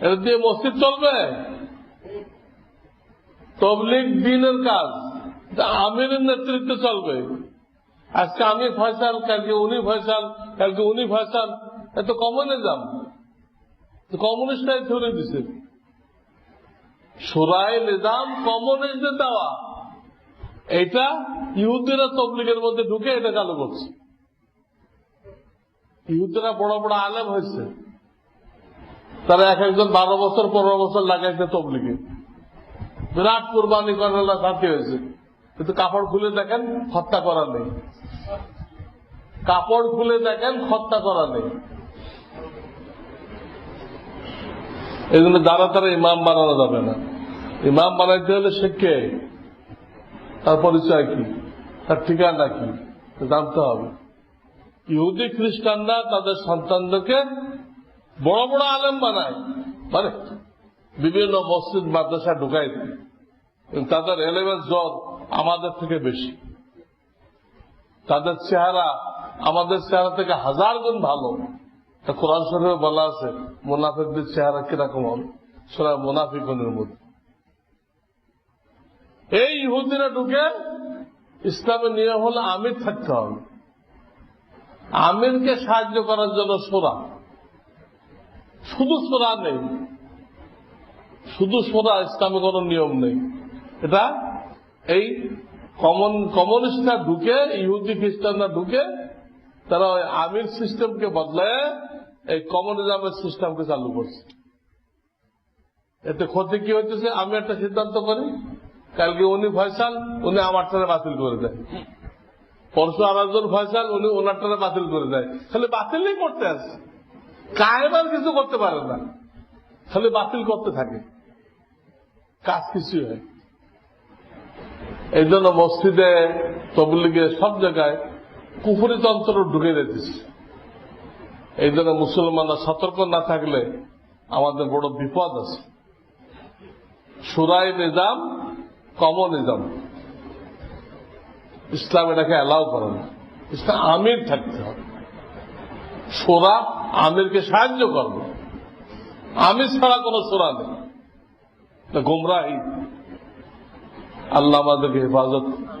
এটা দিয়ে মসজিদ চলবে? তবলিগ দিনের কাজ। আমিরের নেতৃত্বে চলবে। আজকে আমি ফয়সাল, কালকে উনি ফয়সাল, কালকে উনি ফয়সাল। এত কমিউনিজম কমিউনিস্টরাই থিওরি দিছে। সুরায় নিজাম কমিউনিস্টদের দেওয়া। এটা ইহুদিরা তবলিগের মধ্যে ঢুকে এটা চালু করছে। ইহুদিরা বড় বড় আলেম হয়েছে। তারা এক একজন বারো বছর, পনেরো বছর লাগাইছে তবলিগে। বিরাট কোরবানি করার সাথী হয়েছে। কিন্তু কাপড় খুলে দেখেন, হত্যা করা নেই। কাপড় খুলে দেখেন, হত্যা করা নেই। এই জন্য দ্বারা তারা ইমাম বানানো যাবে না। ইমাম বানাইতে হলে সে কে? তার পরিচয় কি? তার ঠিকানা কি? জানতে হবে। ইহুদি খ্রিস্টানরা তাদের সন্তানদেরকে বড় বড় আলেম বানায়। মানে বিভিন্ন মসজিদ, মাদ্রাসা ঢুকাই তাদের এলেভেন জ্বর আমাদের থেকে বেশি। তাদের চেহারা, আমাদের চেহারা থেকে হাজার গুণ ভালো। কোরআন শরীফে বলা আছে, মোনাফিকদের চেহারা কীরকম হবে? সেটা মোনাফিকনের মধ্যে। এই ইহুদিরা ঢুকে ইসলামের নিয়ম হলে আমির থাকতে হবে। আমিরকে সাহায্য করার জন্য সোরা। শুধু সোরা নেই। শুধু সোরা ইসলামে কোন নিয়ম নেই। এটা এই কমন, কমিউনিস্টরা ঢুকে, ইহুদি খ্রিস্টানরা ঢুকে, তারা ওই আমির সিস্টেমকে বদলায় এই কমিউনিজমের সিস্টেমকে চালু করছে। এতে ক্ষতি কি হইতেছে? আমি একটা সিদ্ধান্ত করি। কালকে উনি ফয়সাল, উনি আমার টানে বাতিল করে দেয়। পরশু আর একজন ফয়সাল, উনি ওনার টানে বাতিল করে দেয়। খালি বাতিলই করতে আসে কায়েবার কিছু করতে পারে না। খালি বাতিল করতে থাকে। কাজ কিছু হয়। এই জন্য মসজিদে, তবলিগে সব জায়গায় কুফুরি তন্ত্র ঢুকে দিতেছে এই জন্য মুসলমানরা সতর্ক না থাকলে আমাদের বড় বিপদ আছে। সুরাই নিজাম কমনিজম ইসলাম এটাকে অ্যালাউ করে না। ইসলাম আমির থাকতে হবে। সোরা আমিরকে সাহায্য করবে। আমির ছাড়া কোন সোরা নেই। গোমরাহি আল্লাহ আমাদেরকে হেফাজত